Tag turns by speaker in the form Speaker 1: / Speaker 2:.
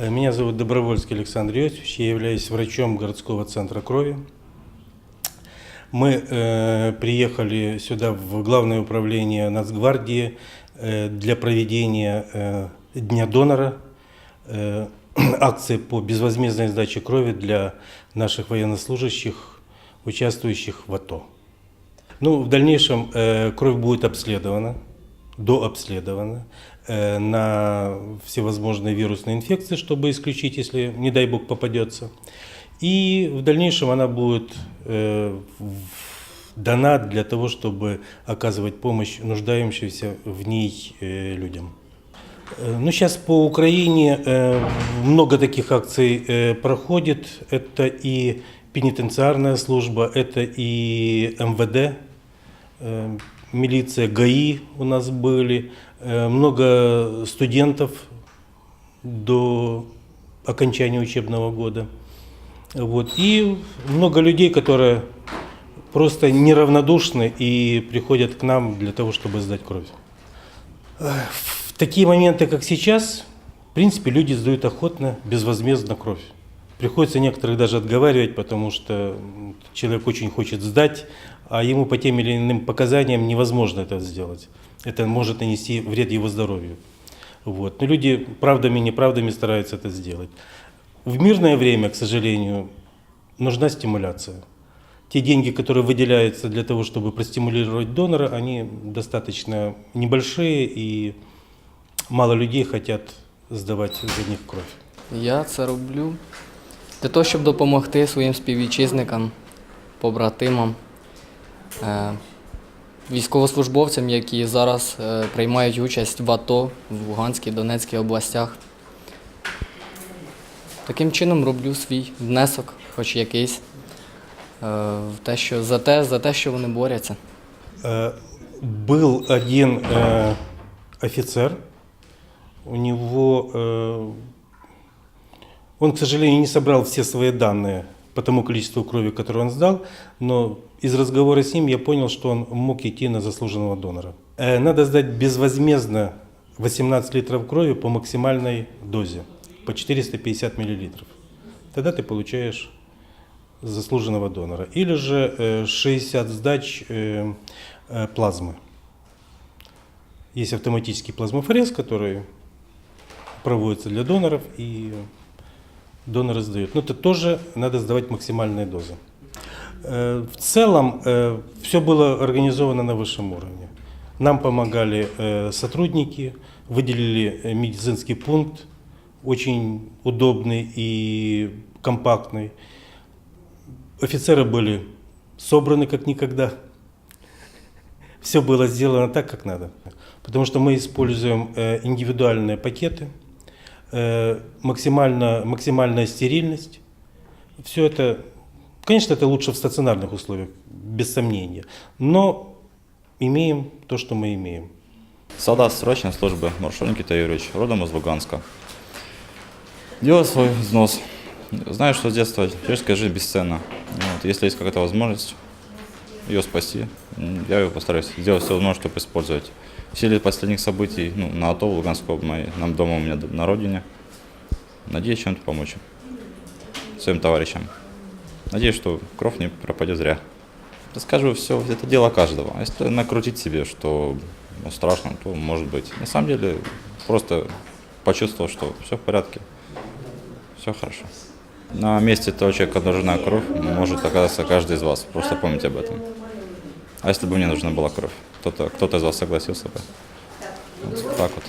Speaker 1: Э, Меня зовут Добровольский Александр Иосифович, я являюсь врачом городского центра крови. Мы э, приехали сюда в Главное управление Нацгвардии э, для проведения э, Дня донора, э, акции по безвозмездной сдаче крови для наших военнослужащих, участвующих в АТО. Ну, в дальнейшем э, кровь будет обследована, дообследована на всевозможные вирусные инфекции, чтобы исключить, если, не дай бог, попадется. И в дальнейшем она будет э, дана для того, чтобы оказывать помощь нуждающимся в ней э, людям. Э, Ну, сейчас по Украине э, много таких акций э, проходит. Это и пенитенциарная служба, это и МВД, э, милиция, ГАИ у нас были, э, много студентов до окончания учебного года. Вот. И много людей, которые просто неравнодушны и приходят к нам для того, чтобы сдать кровь. В такие моменты, как сейчас, в принципе, люди сдают охотно, безвозмездно кровь. Приходится некоторых даже отговаривать, потому что человек очень хочет сдать, а ему по тем или иным показаниям невозможно это сделать. Это может нанести вред его здоровью. Вот. Но люди правдами и неправдами стараются это сделать. В мирное время, к сожалению, нужна стимуляция. Те деньги, которые выделяются для того, чтобы простимулировать донора, они достаточно небольшие, и мало людей хотят сдавать за них кровь.
Speaker 2: Я це роблю для того, щоб допомогти своїм співвітчизникам, побратимам, е, військовослужбовцям, які зараз е, приймають участь в АТО в Луганській, Донецькій областях. Таким чином роблю свій внесок, хоч якийсь, е, в те, що, за, те, за те, що вони борються.
Speaker 1: Э, Был один э, офицер, у него, э, он, к сожалению, не собрал все свои данные По тому количеству крови, которое он сдал, но из разговора с ним я понял, что он мог идти на заслуженного донора. Э, Надо сдать безвозмездно 18 литров крови по максимальной дозе, по 450 миллилитров. Тогда ты получаешь заслуженного донора. Или же э, 60 сдач э, э, плазмы. Есть автоматический плазмофорез, который проводится для доноров, и доноры сдают. Но это тоже надо сдавать максимальные дозы. Э, В целом все было организовано на высшем уровне. Нам помогали э, сотрудники, выделили э, медицинский пункт, очень удобный и компактный. Офицеры были собраны как никогда. Все было сделано так, как надо. Потому что мы используем э, индивидуальные пакеты, э, максимально, максимальная стерильность. Все это, конечно, это лучше в стационарных условиях, без сомнения. Но имеем то, что мы имеем.
Speaker 3: Солдат срочной службы Маршал Никита Юрьевич, родом из Луганска. Делал свой взнос. Знаю, что с детства человеческая жизнь бесценна. Вот, если есть какая-то возможность ее спасти, я ее постараюсь сделать все возможное, чтобы использовать. В силе последних событий ну, на АТО, в Луганской области, нам дома у меня на родине. Надеюсь чем-то помочь своим товарищам. Надеюсь, что кровь не пропадет зря. Расскажу все, это дело каждого. А если накрутить себе, что ну, страшно, то может быть. На самом деле, просто почувствовал, что все в порядке, все хорошо. На месте того человека, кому нужна кровь, может оказаться каждый из вас. Просто помните об этом. А если бы мне нужна была кровь, кто-то кто из вас согласился бы? Вот так вот.